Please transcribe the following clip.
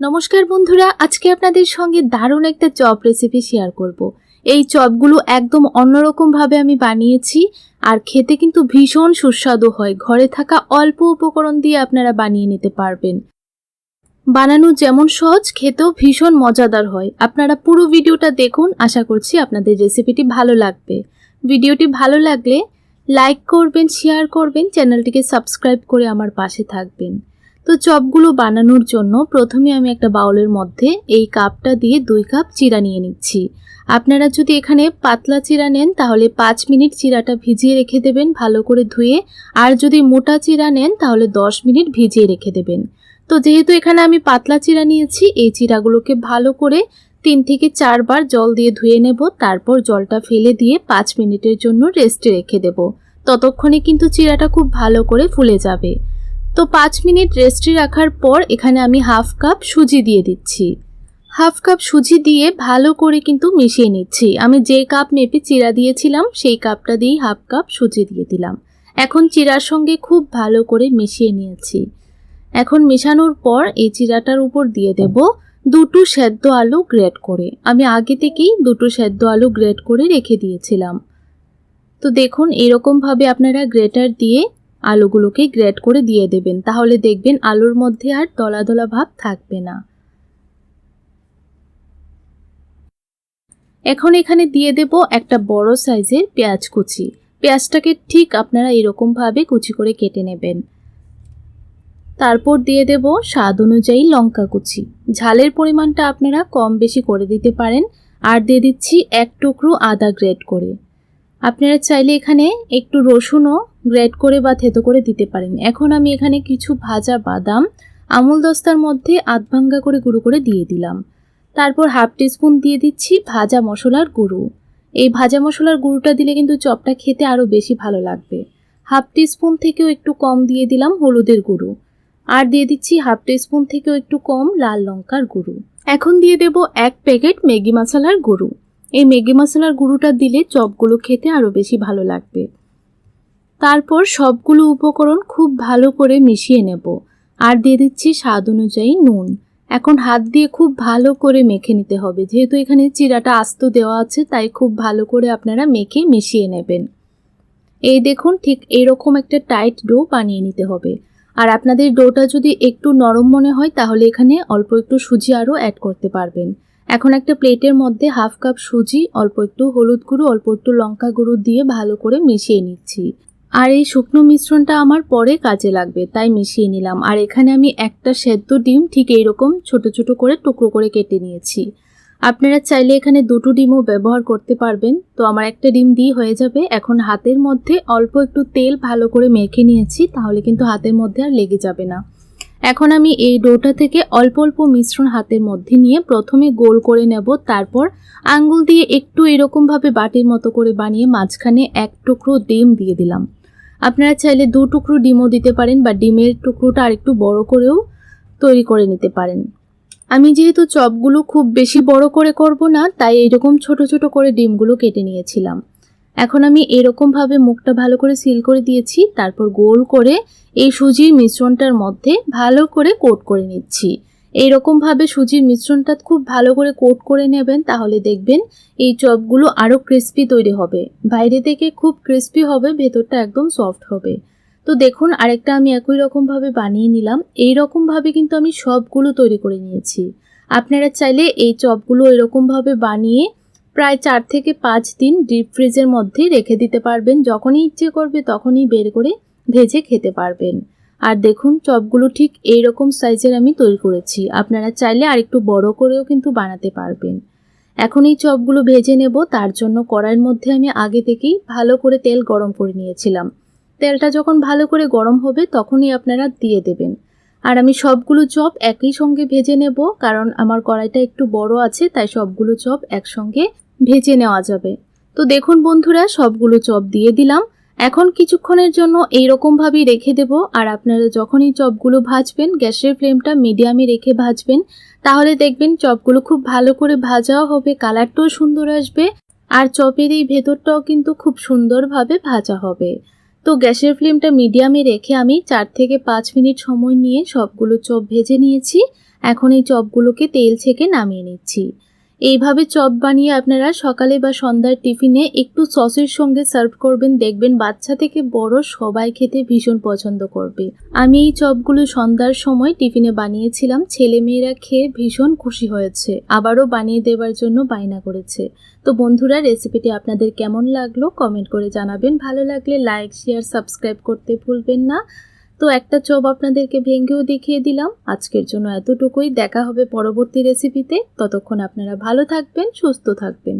নমস্কার বন্ধুরা, আজকে আপনাদের সঙ্গে দারুণ একটা চপ রেসিপি শেয়ার করব। এই চপগুলো একদম অন্যরকমভাবে আমি বানিয়েছি আর খেতে কিন্তু ভীষণ সুস্বাদু হয়। ঘরে থাকা অল্প উপকরণ দিয়ে আপনারা বানিয়ে নিতে পারবেন। বানানো যেমন সহজ, খেতেও ভীষণ মজাদার হয়। আপনারা পুরো ভিডিওটা দেখুন, আশা করছি আপনাদের রেসিপিটি ভালো লাগবে। ভিডিওটি ভালো লাগলে লাইক করবেন শেয়ার করবেন চ্যানেলটিকে সাবস্ক্রাইব করে আমার পাশে থাকবেন। তো চপগুলো বানানোর জন্য প্রথমে আমি একটা বাউলের মধ্যে এই কাপটা দিয়ে দুই কাপ চিরা নিয়ে নিচ্ছি। আপনারা যদি এখানে পাতলা চিরা নেন, তাহলে পাঁচ মিনিট চিরাটা ভিজিয়ে রেখে দেবেন ভালো করে ধুয়ে, আর যদি মোটা চিরা নেন, তাহলে দশ মিনিট ভিজিয়ে রেখে দেবেন। তো যেহেতু এখানে আমি পাতলা চিরা নিয়েছি, এই চিরাগুলোকে ভালো করে তিন থেকে চারবার জল দিয়ে ধুয়ে নেব, তারপর জলটা ফেলে দিয়ে পাঁচ মিনিটের জন্য রেস্টে রেখে দেব। ততক্ষণে কিন্তু চিরাটা খুব ভালো করে ফুলে যাবে। তো পাঁচ মিনিট রেস্টে রাখার পর এখানে আমি হাফ কাপ সুজি দিয়ে দিচ্ছি। হাফ কাপ সুজি দিয়ে ভালো করে কিন্তু মিশিয়ে নিচ্ছি। আমি যে কাপ মেপে চিরা দিয়েছিলাম, সেই কাপটা দিয়েই হাফ কাপ সুজি দিয়ে দিলাম। এখন চিরার সঙ্গে খুব ভালো করে মিশিয়ে নিয়েছি। এখন মেশানোর পর এই চিরাটার উপর দিয়ে দেব দুটো সেদ্ধ আলু গ্রেট করে। আমি আগে থেকেই দুটো সেদ্ধ আলু গ্রেট করে রেখে দিয়েছিলাম। তো দেখুন, এরকমভাবে আপনারা গ্রেটার দিয়ে আলুগুলোকে গ্রেট করে দিয়ে দেবেন। তাহলে দেখবেন আলুর মধ্যে আর দলা দলা ভাব থাকবে না। এখন এখানে দিয়ে দেব একটা বড় সাইজের পেঁয়াজ কুচি। পেঁয়াজটাকে ঠিক আপনারা এরকমভাবে কুচি করে কেটে নেবেন। তারপর দিয়ে দেব স্বাদ অনুযায়ী লঙ্কা কুচি। ঝালের পরিমাণটা আপনারা কম বেশি করে দিতে পারেন। আর দিয়ে দিচ্ছি এক টুকরো আদা গ্রেট করে। আপনারা চাইলে এখানে একটু রসুনও গ্রেড করে বা থেতো করে দিতে পারেন। এখন আমি এখানে কিছু ভাজা বাদাম, আমুল দস্তার মধ্যে আধ ভাঙ্গা করে গুঁড়ো করে দিয়ে দিলাম। তারপর হাফ টিস্পুন দিয়ে দিচ্ছি ভাজা মশলার গুঁড়ো। এই ভাজা মশলার গুঁড়োটা দিলে কিন্তু চপটা খেতে আরও বেশি ভালো লাগবে। হাফ টিস্পুন থেকেও একটু কম দিয়ে দিলাম হলুদের গুঁড়ো। আর দিয়ে দিচ্ছি হাফ টিস্পুন থেকেও একটু কম লাল লঙ্কার গুঁড়ো। এখন দিয়ে দেব এক প্যাকেট ম্যাগি মশলার গুঁড়ো। এই ম্যাগি মশলার গুঁড়োটা দিলে চপগুলো খেতে আরও বেশি ভালো লাগবে। তারপর সবগুলো উপকরণ খুব ভালো করে মিশিয়ে নেব। আর দিয়ে দিচ্ছি স্বাদ অনুযায়ী নুন। এখন হাত দিয়ে খুব ভালো করে মেখে নিতে হবে। যেহেতু এখানে চিরাটা আস্ত দেওয়া আছে, তাই খুব ভালো করে আপনারা মেখে মিশিয়ে নেবেন। এই দেখুন, ঠিক এরকম একটা টাইট ডো বানিয়ে নিতে হবে। আর আপনাদের ডোটা যদি একটু নরম মনে হয়, তাহলে এখানে অল্প একটু সুজি আরও অ্যাড করতে পারবেন। এখন একটা প্লেটের মধ্যে হাফ কাপ সুজি, অল্প একটু হলুদ গুঁড়ো, অল্প একটু লঙ্কা গুঁড়ো দিয়ে ভালো করে মিশিয়ে নিচ্ছি। আর এই শুকনো মিশ্রণটা আমার পরে কাজে লাগবে, তাই মিশিয়ে নিলাম। আর এখানে আমি একটা সেদ্ধ ডিম ঠিক এইরকম ছোট ছোট করে টুকরো করে কেটে নিয়েছি। আপনারা চাইলে এখানে দুটো ডিমও ব্যবহার করতে পারবেন। তো আমার একটা ডিম দিয়ে হয়ে যাবে। এখন হাতের মধ্যে অল্প একটু তেল ভালো করে মেখে নিয়েছি, তাহলে কিন্তু হাতের মধ্যে আর লেগে যাবে না। এখন আমি এই ডোটা থেকে অল্প অল্প মিশ্রণ হাতের মধ্যে নিয়ে প্রথমে গোল করে নেব, তারপর আঙ্গুল দিয়ে একটু এরকমভাবে বাটির মতো করে বানিয়ে মাঝখানে এক টুকরো ডিম দিয়ে দিলাম। আপনারা চাইলে দু টুকরো ডিমও দিতে পারেন বা ডিমের টুকরোটা আরেকটু বড় করেও তৈরি করে নিতে পারেন। আমি যেহেতু চপগুলো খুব বেশি বড় করে করব না, তাই এরকম ছোট ছোট করে ডিমগুলো কেটে নিয়েছিলাম। এখন আমি এরকমভাবে মুখটা ভালো করে সিল করে দিয়েছি, তারপর গোল করে এই সুজির মিশ্রণটার মধ্যে ভালো করে কোট করে নিচ্ছি। এইরকমভাবে সুজির মিশ্রণটা খুব ভালো করে কোট করে নেবেন, তাহলে দেখবেন এই চপগুলো আরও ক্রিস্পি তৈরি হবে। বাইরে থেকে খুব ক্রিস্পি হবে, ভেতরটা একদম সফট হবে। তো দেখুন, আরেকটা আমি একই রকমভাবে বানিয়ে নিলাম। এই রকমভাবে কিন্তু আমি সবগুলো তৈরি করে নিয়েছি। আপনারা চাইলে এই চপগুলো এরকমভাবে বানিয়ে প্রায় চার থেকে পাঁচ দিন ডিপ ফ্রিজের মধ্যে রেখে দিতে পারবেন। যখনই ইচ্ছে করবে তখনই বের করে ভেজে খেতে পারবেন। আর দেখুন, চপগুলো ঠিক এই রকম সাইজের আমি তৈরি করেছি। আপনারা চাইলে আর একটু বড় করেও কিন্তু বানাতে পারবেন। এখন এই চপগুলো ভেজে নেব। তার জন্য কড়াইয়ের মধ্যে আমি আগে থেকেই ভালো করে তেল গরম করে নিয়েছিলাম। তেলটা যখন ভালো করে গরম হবে, তখনই আপনারা দিয়ে দেবেন। আর আমি সবগুলো চপ একই সঙ্গে ভেজে নেব, কারণ আমার কড়াইটা একটু বড় আছে, তাই সবগুলো চপ একসঙ্গে ভেজে নেওয়া যাবে। তো দেখুন বন্ধুরা, সবগুলো চপ দিয়ে দিলাম। এখন কিছুক্ষণের জন্য এই রকমভাবেই রেখে দেব, আর আপনারা যখনই চপগুলো ভাজবেন, গ্যাসের ফ্লেমটা মিডিয়ামে রেখে ভাজবেন, তাহলে দেখবেন চপগুলো খুব ভালো করে ভাজাও হবে, কালারটাও সুন্দর আসবে, আর চপের এই ভেতরটাও কিন্তু খুব সুন্দরভাবে ভাজা হবে। তো গ্যাসের ফ্লেমটা মিডিয়ামে রেখে আমি চার থেকে পাঁচ মিনিট সময় নিয়ে সবগুলো চপ ভেজে নিয়েছি। এখন এই চপগুলোকে তেল ছেঁকে নামিয়ে নিচ্ছি। এইভাবে চপ বানিয়ে আপনারা সকালে বা সন্ধ্যার টিফিনে একটু সসের সঙ্গে সার্ভ করবেন, দেখবেন বাচ্চা থেকে বড় সবাই খেতে ভীষণ পছন্দ করবে। আমি এই চপগুলো সন্ধ্যার সময় টিফিনে বানিয়েছিলাম ছেলে মেয়েরা খেয়ে ভীষণ খুশি হয়েছে, আবারও বানিয়ে দেওয়ার জন্য বায়না করেছে। তো বন্ধুরা, রেসিপিটি আপনাদের কেমন লাগল কমেন্ট করে জানাবেন, ভালো লাগলে লাইক, শেয়ার, সাবস্ক্রাইব করতে ভুলবেন না। তো একটা চপ আপনাদেরকে ভেঙেও দেখিয়ে দিলাম। আজকের জন্য এতটুকুই। দেখা হবে পরবর্তী রেসিপিতে ততক্ষণ আপনারা ভালো থাকবেন, সুস্থ থাকবেন।